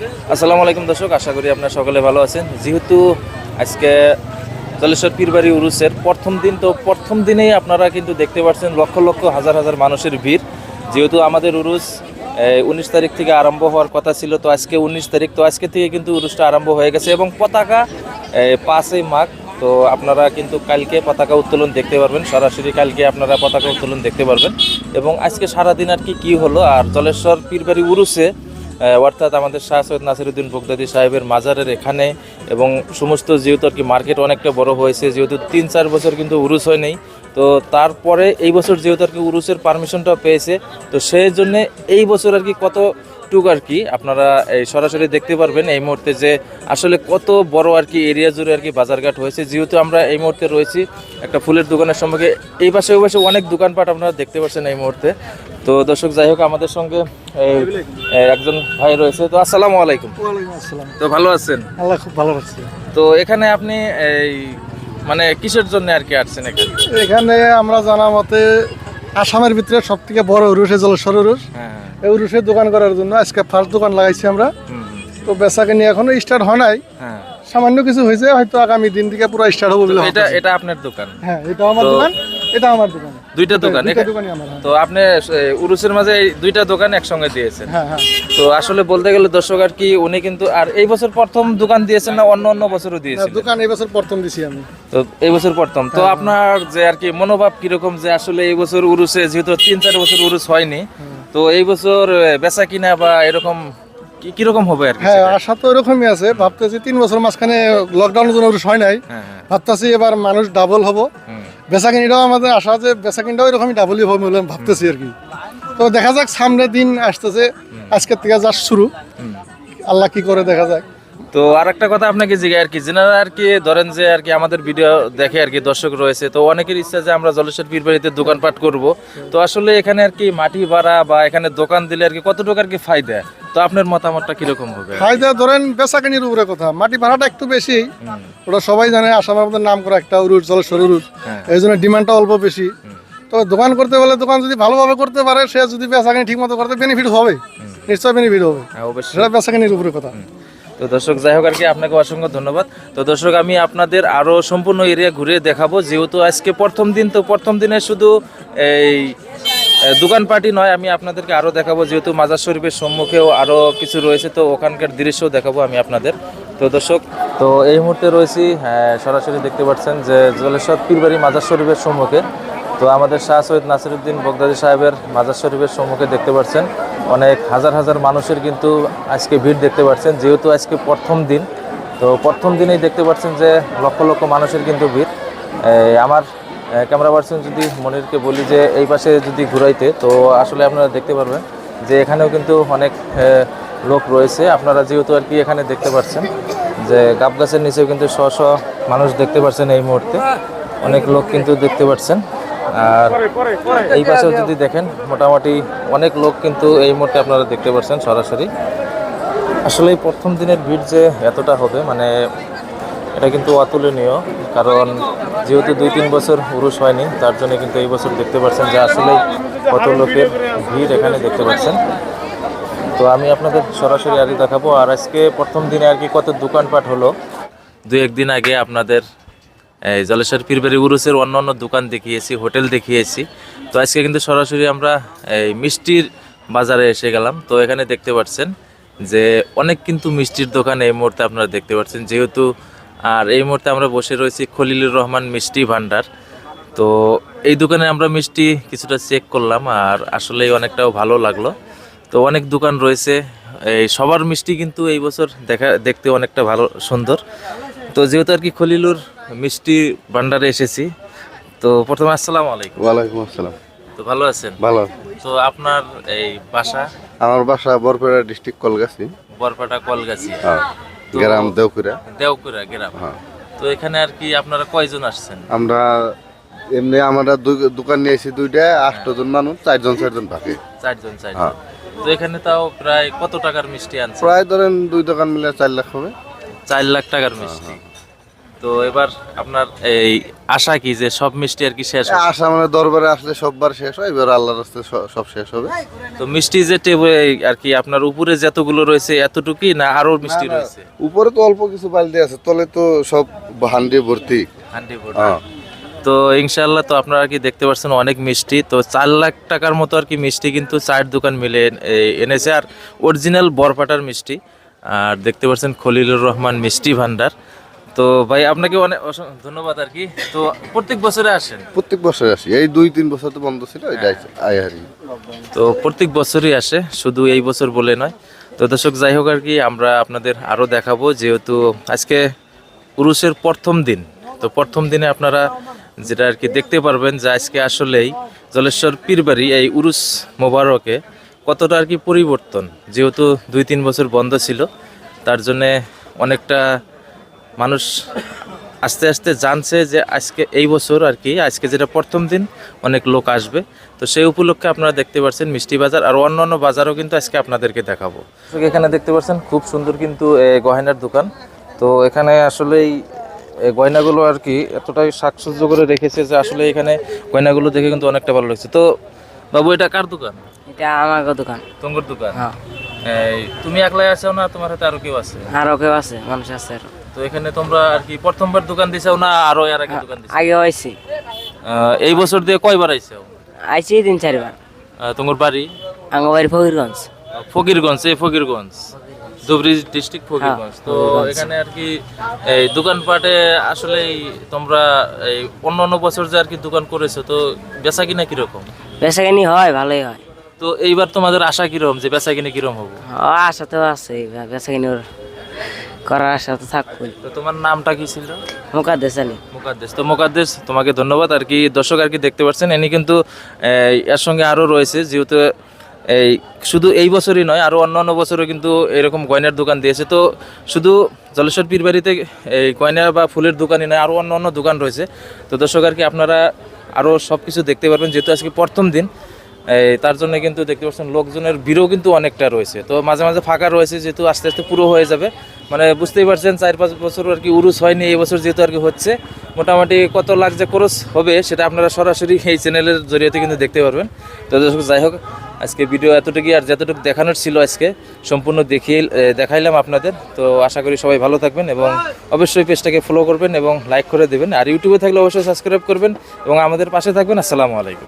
আসসালামু আলাইকুম দর্শক, আশা করি আপনারা সকলে ভালো আছেন। যেহেতু আজকে জলেশ্বর পীরবাড়ি উরুসের প্রথম দিন, তো প্রথম দিনেই আপনারা কিন্তু দেখতে পাচ্ছেন লক্ষ লক্ষ, হাজার হাজার মানুষের ভিড়। যেহেতু আমাদের উরুস উনিশ তারিখ থেকে আরম্ভ হওয়ার কথা ছিল, তো আজকে উনিশ তারিখ, তো আজকে থেকে কিন্তু উরুসটা আরম্ভ হয়ে গেছে এবং পতাকা পাঁচই মাঘ, তো আপনারা কিন্তু কালকে পতাকা উত্তোলন দেখতে পারবেন, সরাসরি কালকে আপনারা পতাকা উত্তোলন দেখতে পারবেন। এবং আজকে সারাদিন আর কি কী হলো, আর জলেশ্বর পীরবাড়ি উরুসে অর্থাৎ আমাদের শাহ সৈয়দ নাসিরুদ্দিন বগদাদি সাহেবের মাজারের এখানে এবং সমস্ত যেহেতু আর কি মার্কেট অনেকটা বড় হয়েছে, যেহেতু তিন চার বছর কিন্তু উরুস হয় নেই তো তারপরে এই বছর যেহেতু আর কি উরুসের পারমিশনটা পেয়েছে তো সেই জন্য এই বছর আর কি কত টুক আর কি আপনারা এই সরাসরি দেখতে পারবেন এই মুহূর্তে যে আসলে কত বড় আর কি এরিয়া জুড়ে আর কি বাজারঘাট হয়েছে। যেহেতু আমরা এই মুহূর্তে রয়েছি একটা ফুলের দোকানের সম্পর্কে এই পাশে ওই পাশে অনেক দোকানপাট আপনারা দেখতে পাচ্ছেন এই মুহূর্তে। তো দর্শক যাই হোক আমাদের সঙ্গে একজন ভাই রয়েছে। তো আসসালামু আলাইকুম। ওয়ালাইকুম আসসালাম। তো ভালো আছেন? আল্লাহ খুব ভালো রাখছে তো এখানে আপনি এই মানে কিসের জন্য আর কি আসছেন এখানে? এখানে আমরা জানা মতে আসামের ভিতরে সব থেকে বড় উরুষে জলেশ্বর উরুষ এই উরুষে দোকান করার জন্য আজকে ফার্স্ট দোকান লাগাইছি আমরা। তো বেচাকে নিয়ে এখনও স্টার্ট হয় নাই। হ্যাঁ। সামান্য কিছু হয়েছে হয়তো আগামী দিন থেকে পুরো স্টার্ট হবে এটা এটা আপনার দোকান? হ্যাঁ এটা আমার দোকান এটা আমার দোকান। দুইটা দোকান। হ্যাঁ। তো আপনি উরুসের মাঝে এই দুইটা দোকান একসঙ্গে দিয়েছেন। হ্যাঁ হ্যাঁ। তো আসলে বলতে গেলে দর্শক আর কি উনি কিন্তু আর এই বছর প্রথম দোকান দিয়েছেন না অন্য অন্য বছরও হ্যাঁ, দিয়েছেন? দোকান এই বছর প্রথম দিছি আমি। তো এই বছর প্রথম। তো আপনার যে আর কি মনোভাব কীরকম যে আসলে এই বছর উরুসে যেহেতু তিন চার বছর উরুস হয়নি তো এই বছর বেচা কিনা বা এরকম কীরকম হবে আর হ্যাঁ? আশা তো এরকমই আছে। ভাবতেছি তিন বছর মাঝখানে লকডাউনের জন্য উরুষ হয় নাই। হ্যাঁ হ্যাঁ। ভাবতেছি এবার মানুষ ডাবল হব। হুম। বেচা কিনিটাও আমাদের আশা যে বেচা কিনিটাও এরকমই ডাবলই হবে বলে ভাবতেছি আর কি। তো দেখা যাক সামনে দিন আসতেছে, আজকের থেকে যা শুরু। আল্লাহ কি করে দেখা যাক। তো আর একটা কথা আপনাকে জিজ্ঞাসা আর কি, যেনারা আর কি ধরেন যে আর কি আমাদের ভিডিও দেখে আর কি দর্শক রয়েছে, তো অনেকের ইচ্ছা যে আমরা জলেশ্বর পীর বাড়িতে দোকানপাট করব। তো আসলে এখানে আর কি মাটি ভাড়া বা এখানে দোকান দিলে আর কি কতটুকু আর কি ফায়দা? তো আপনার মতামতটা কীরকম হবে? ফায়দা ধরেন বেচা উপরে কথা মাটি ভাড়াটা একটু বেশি ওটা সবাই জানে আসামের মধ্যে নাম করা একটা উরুট জলেশ্বর উরুট হ্যাঁ। এই জন্য ডিমান্ডটা অল্প বেশি। তো দোকান করতে বলে দোকান যদি ভালোভাবে করতে পারে সে যদি বেচাকানি ঠিক মতো করতে বেনিফিট হবে। নিশ্চয় বেনিফিট হবে। হ্যাঁ সেটা বেচাকিনির উপরে কথা। তো দর্শক যাই হোক আর কি আপনাকে অসংখ্য ধন্যবাদ। তো দর্শক আমি আপনাদের আরও সম্পূর্ণ এরিয়া ঘুরে দেখাবো। যেহেতু আজকে প্রথম দিন তো প্রথম দিনে শুধু এই দোকানপাটি নয় আমি আপনাদেরকে আরও দেখাবো যেহেতু মাজার শরীফের সম্মুখেও আরও কিছু রয়েছে তো ওখানকার দৃশ্যও দেখাবো আমি আপনাদের। তো দর্শক তো এই মুহূর্তে রয়েছি হ্যাঁ, সরাসরি দেখতে পাচ্ছেন যে জলেশ্বর পীরবাড়ি মাজার শরীফের সম্মুখে। তো আমাদের শাহ সৈয়দ নাসিরুদ্দিন বগদাদি সাহেবের মাজার শরীফের সম্মুখে দেখতে পাচ্ছেন অনেক হাজার হাজার মানুষের কিন্তু আজকে ভিড় দেখতে পাচ্ছেন যেহেতু আজকে প্রথম দিন তো প্রথম দিনেই দেখতে পাচ্ছেন যে লক্ষ লক্ষ মানুষের কিন্তু ভিড়। আমার ক্যামেরা পার্সন যদি মনিরকে বলি যে এই পাশে যদি ঘুরাইতে তো আসলে আপনারা দেখতে পারবেন যে এখানেও কিন্তু অনেক লোক রয়েছে। আপনারা যেহেতু আর কি এখানে দেখতে পাচ্ছেন যে গাব গাছের নিচেও কিন্তু শ শ মানুষ দেখতে পাচ্ছেন এই মুহূর্তে। অনেক লোক কিন্তু দেখতে পাচ্ছেন আর এই পাশেও যদি দেখেন মোটামুটি অনেক লোক কিন্তু এই মুহূর্তে আপনারা দেখতে পাচ্ছেন সরাসরি। আসলে এই প্রথম দিনের ভিড় যে এতটা হবে মানে এটা কিন্তু অতুলনীয়, কারণ যেহেতু দুই তিন বছর উরুষ হয়নি, তার জন্য কিন্তু এই বছর দেখতে পাচ্ছেন যে আসলে কত লোকের ভিড় এখানে দেখতে পাচ্ছেন। তো আমি আপনাদের সরাসরি কি দেখাবো, আর আজকে প্রথম দিনে আর কি কত দোকানপাট হলো। দু একদিন আগে আপনাদের, এই জলেশ্বর পীরবাড়ি উরুসের অন্য অন্য দোকান দেখিয়েছি, হোটেল দেখিয়েছি। তো আজকে কিন্তু সরাসরি আমরা এই মিষ্টির বাজারে এসে গেলাম। তো এখানে দেখতে পাচ্ছেন যে অনেক কিন্তু মিষ্টির দোকান এই মুহূর্তে আপনারা দেখতে পাচ্ছেন, যেহেতু আর এই মুহূর্তে আমরা বসে রয়েছি খলিলুর রহমান মিষ্টি ভান্ডার তো এই দোকানে আমরা মিষ্টি কিছুটা চেক করলাম আর আসলেই অনেকটাও ভালো লাগল। তো অনেক দোকান রয়েছে। এই সবার মিষ্টি কিন্তু এই বছর দেখা দেখতে অনেকটা ভালো সুন্দর। তো যেহেতু আর কি খলিলুর মিষ্টি ভান্ডারে এসেছি তো প্রথমে আসসালামু আলাইকুম। ওয়ালাইকুম আসসালাম। তো ভালো আছেন? ভালো তো আপনার এই বাসা? আমার বাসা বরপেটা ডিস্ট্রিক্ট কলগাছি। বরপেটা কলগাছি। হ্যাঁ। গ্রাম দেওকুরা দেওকুরা গ্রাম। হ্যাঁ। তো এখানে আর কি আপনারা কয়জন আসছেন? আমরা এমনি আমরা দোকান এসেছি দুইটা আটজন মানুষ চারজন চারজন থাকে চারজন চারজন। হ্যাঁ। তো এখানে তাও প্রায় কত টাকার মিষ্টি আনছে প্রায় ধরেন দুই দোকান মিলে চার লাখ হবে। চার লাখ টাকার মিষ্টি। তো এবার আপনার এই আশা কি যে সব মিষ্টি আর কি শেষ হবে? আশা মানে দরবারে আসলে সববার শেষ হয় এবার আল্লাহর রাস্তায় সব শেষ হবে। তো মিষ্টি যে টেবিল আর কি আপনার উপরে যতগুলো রয়েছে এতটুকুই না আরও মিষ্টি রয়েছে? উপরে তো অল্প কিছু বালতি আছে তলে তো সব হান্ডি ভর্তি। হান্ডি ভর্তি। তো ইনশাল্লাহ তো আপনারা কি দেখতে পাচ্ছেন অনেক মিষ্টি তো চার লাখ টাকার মতো আর কি মিষ্টি কিন্তু চায়ের দোকান মিলে এনেছে আর অরিজিনাল বরপাটার মিষ্টি আর দেখতে পাচ্ছেন খলিলুর রহমান মিষ্টি ভান্ডার তো ভাই আপনাকে অনেক ধন্যবাদ আর কি। তো প্রত্যেক বছরে আসেন? প্রত্যেক বছর আসি। এই দুই তিন বছর তো বন্ধ ছিল হারি তো প্রত্যেক বছরই আসে শুধু এই বছর বলে নয়। তো দর্শক যাই হোক আর কি আমরা আপনাদের আরও দেখাবো যেহেতু আজকে পুরুষের প্রথম দিন। তো প্রথম দিনে আপনারা যেটা আর কি দেখতে পারবেন যে আজকে আসলেই জলেশ্বর পীরবাড়ি এই উরুস মোবারকে কতটা আর কি পরিবর্তন। যেহেতু দুই তিন বছর বন্ধ ছিল তার জন্যে অনেকটা মানুষ আস্তে আস্তে জানছে যে আজকে এই বছর আর কি আজকে যেটা প্রথম দিন অনেক লোক আসবে। তো সেই উপলক্ষে আপনারা দেখতে পাচ্ছেন মিষ্টি বাজার আর অন্যান্য বাজারও কিন্তু আজকে আপনাদেরকে দেখাবো। এখানে দেখতে পাচ্ছেন খুব সুন্দর কিন্তু এ, গয়নার দোকান। তো এখানে আসলেই এই গয়নাগুলো আর কি এতটাই সাজসজ্জ করে রেখেছে যে আসলে এখানে গয়নাগুলো দেখে কিন্তু অনেকটা ভালো লাগছে। তো বাবু এটা কার দোকান? এটা আমার দোকান। তোমার দোকান? হ্যাঁ। এই তুমি একলাই আছো না? তোমার হাতে আরও কেউ আছে? আরও কেউ আছে মানুষ আছে আরও। তো এখানে তোমরা আর কি প্রথমবার দোকান দিছাও না আরও এর আগে দোকান দিছো? আগে হয়েছি এই বছর দিয়ে কয়বার আইছো? আইছি তিন চারবার। তোমার বাড়ি? আঙ্গবাড়ি ফকিরগঞ্জ। ফকিরগঞ্জ এই ফকিরগঞ্জ। ধুবড়ি ডিস্ট্রিক্ট ফকিরগঞ্জ। তো এখানে আর কি এই দোকানপাটে আসলে তোমরা এই অন্য অন্য বছর যে আর কি দোকান করেছ তো বেচা কিনা কীরকম? বেচাকিনি হয় ভালোই হয়। তো এইবার তোমাদের আশা কীরকম যে বেচা কিনা কীরকম হব? আশা তো আছে বেচাকিনি করার আশা তো থাকবই তো তোমার নামটা কি ছিল? মুখা দেশালি মুকাদ্দেশ তো মুকাদ্দেশ তোমাকে ধন্যবাদ। আর কি দর্শক আর কি দেখতে পাচ্ছেন এনি কিন্তু এর সঙ্গে আরও রয়েছে যেহেতু এই শুধু এই বছরই নয় আরও অন্য অন্য বছরও কিন্তু এরকম গয়নার দোকান দিয়েছে। তো শুধু জলেশ্বর পীরবাড়িতে এই গয়না বা ফুলের দোকানই নয় আরও অন্য অন্য দোকান রয়েছে। তো দর্শক আর কি আপনারা আরও সব কিছু দেখতে পারবেন যেহেতু আজকে প্রথম দিন তার জন্য কিন্তু দেখতে পাচ্ছেন লোকজনের ভিড়ও কিন্তু অনেকটা রয়েছে। তো মাঝে মাঝে ফাঁকা রয়েছে যেহেতু আস্তে আস্তে পুরো হয়ে যাবে। মানে বুঝতেই পারছেন, চার পাঁচ বছর আর কি উরুস হয়নি, এই বছর যেহেতু আর কি হচ্ছে। মোটামুটি কত লাখ যে খরচ হবে সেটা আপনারা সরাসরি এই চ্যানেলের জরিয়াতে কিন্তু দেখতে পারবেন। তো দর্শক, যাই হোক, আজকে ভিডিও এতটুকুই, আর যতটুকু দেখানোর ছিল আজকে, সম্পূর্ণ দেখিয়ে দেখাইলাম আপনাদের। তো আশা করি সবাই ভালো থাকবেন এবং অবশ্যই পেজটাকে ফলো করবেন এবং লাইক করে দেবেন। আর ইউটিউবে থাকলে অবশ্যই সাবস্ক্রাইব করবেন এবং আমাদের পাশে থাকবেন। আসসালামু আলাইকুম।